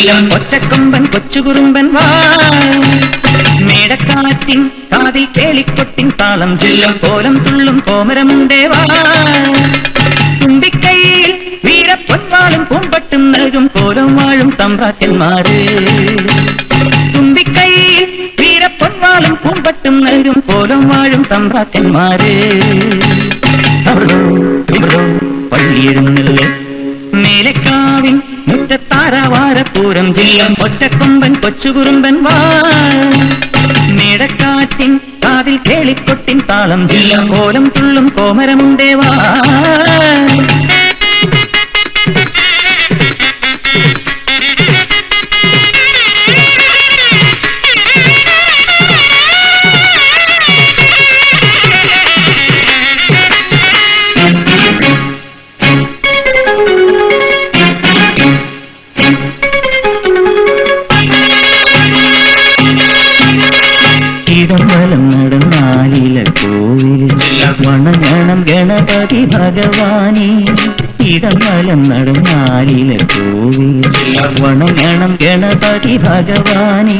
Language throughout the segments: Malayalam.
ജില്ലം ഒറ്റക്കൊമ്പൻ കൊച്ചുകുറുമ്പൻ വാ മേടക്കാറ്റിൻ കാതിൽ കേളിക്കൊട്ടിൻ താളം ജില്ലം കോലം തുള്ളും കോമരമുണ്ടേ വാ തുമ്പിക്കൈയിൽ വീരപ്പൊന്മാളും പൂമ്പട്ടും നൽകും കോലം വാഴും തമ്പ്രാക്കന്മാര് തുമ്പിക്കൈയിൽ വീരപ്പൊന്മാളും പൂമ്പട്ടും നൽകും കോലം വാഴും തമ്പ്രാക്കന്മാര് അവളോ ഇവളോ പള്ളിയിരുന്നില്ലേ മേലക്കാവിൻ ജില്ലം ഒറ്റക്കൊമ്പൻ കൊച്ചുകുറുമ്പൻ വാ മേടക്കാറ്റിൻ കാതിൽ കേളിക്കൊട്ടിൻ താളം ജില്ലം കോലം തുള്ളും കോമരമുണ്ടേ നടന്നാലില കോവിൽ വണങ്ങണം ഗണപതി ഭഗവാനെ. ഇടമലം നടന്നാലില കോവിൽ വണങ്ങണം ഗണപതി ഭഗവാനെ.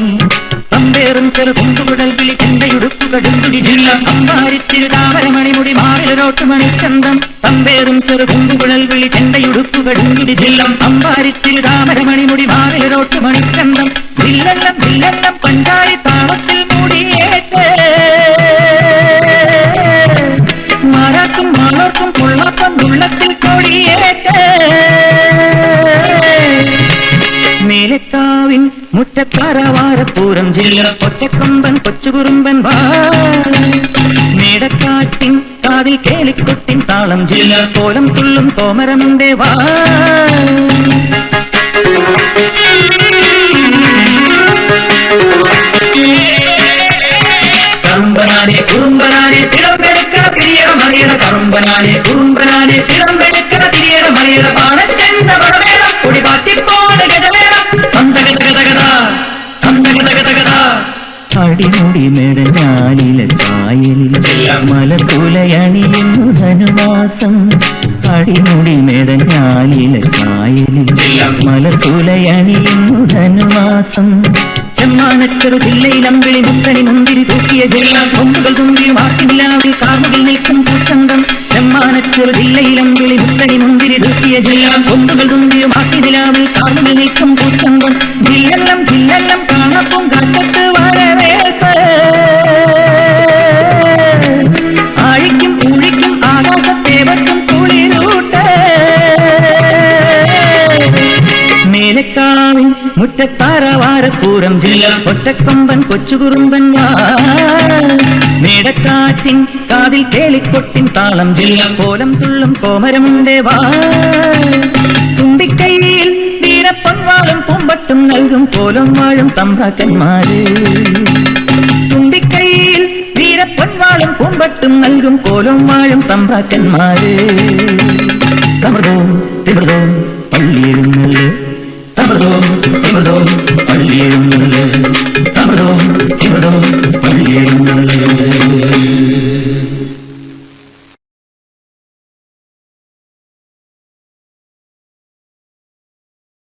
അമ്പേറും ചെറു കുണ്ടുകുടൽ വിളി അമ്പാരിച്ചിൽ ജില്ല. അമ്പാരിച്ചിരു താമരമണിമുടി മാറിലൊരോട്ടുമണി ചന്തം അമ്പേറും ചെറു കുണ്ടുകുഴൽ വിളി അമ്പാരിച്ചിൽ ജില്ല. അമ്പാരിച്ചിരു താമരമണിമുടി മാറിലൊരോട്ടുമണി ചന്തം ജില്ലെല്ലാം ജില്ലെല്ലാം പഞ്ചാരി മേലക്കാവിൻ മുറ്റത്താറാവാരപ്പൂരം ജില്ല ഒറ്റക്കൊമ്പൻ കൊച്ചുകുറുമ്പൻ വാ മേടക്കാറ്റിൻ കാതിൽ കേളിക്കൊട്ടിൻ താളം ജില്ല കോലം തുള്ളും കോമരമുണ്ടേ വാ കറുമ്പനാനെ കുറുമ്പനാനെ തിളമ്പെടുക്കണ തിരിയറ മറിയറ കറുമ്പനാനെ കുറുമ്പനാനെ തിളമ്പെടുക്കണ തിരിയറ മറിയറ പാടച്ചെണ്ട പടവേണം അടിമുടി മെടഞ്ഞാലില ചായലിൽ മലപ്പുലയണിയുന്നു ധനുവാസം അടിമുടി മെടഞ്ഞാലില ചായലിൽ മലപ്പുലയണിയുന്നു ധനുമാസം ചെമ്മാണക്കറു ജില്ലയിൽ അമ്പിളി മുത്തണി മുന്തിരി തൂക്കിയ ജില്ല കൊമ്പുകൾ തുമ്പിയും ആട്ടിനിലാവിൽ കാർമുകിൽ നിൽക്കും പൂച്ചന്തം ചെമ്മാനച്ചൊരു ജില്ലയിൽ അമ്പിളി മുത്തണി മുന്തിരി തൂക്കിയ ജില്ല കൊമ്പുകൾ തുമ്പിയും ആട്ടിനിലാവിൽ കാർമുകിൽ നിൽക്കും പൂച്ചന്തം ജില്ലെല്ലാം ജില്ലെല്ലാം കാണപ്പം മുറ്റത്താറവാരപ്പൂരം ജില്ല. ഒറ്റക്കൊമ്പൻ കൊച്ചുകുറുമ്പൻ മേടക്കാറ്റിൻ കാതിൽ കേളിക്കൊട്ടിൻ താളം ജില്ല. കോലം തുള്ളും കോമരമുണ്ടേ വാ തുമ്പിക്കൈയിൽ വീരപ്പൊൻവാളും പൂമ്പട്ടും നൽകും കോലം വാഴും തമ്പ്രാക്കന്മാര്. തുമ്പിക്കൈയിൽ വീരപ്പൊൻവാളും പൂമ്പട്ടും നൽകും കോലം വാഴും തമ്പ്രാക്കന്മാര്. തമൃതവും തിമൃതവും പള്ളിയെഴുന്നള്ള് തമൃതവും തിമൃതവും പള്ളിയെഴുന്നള്ള്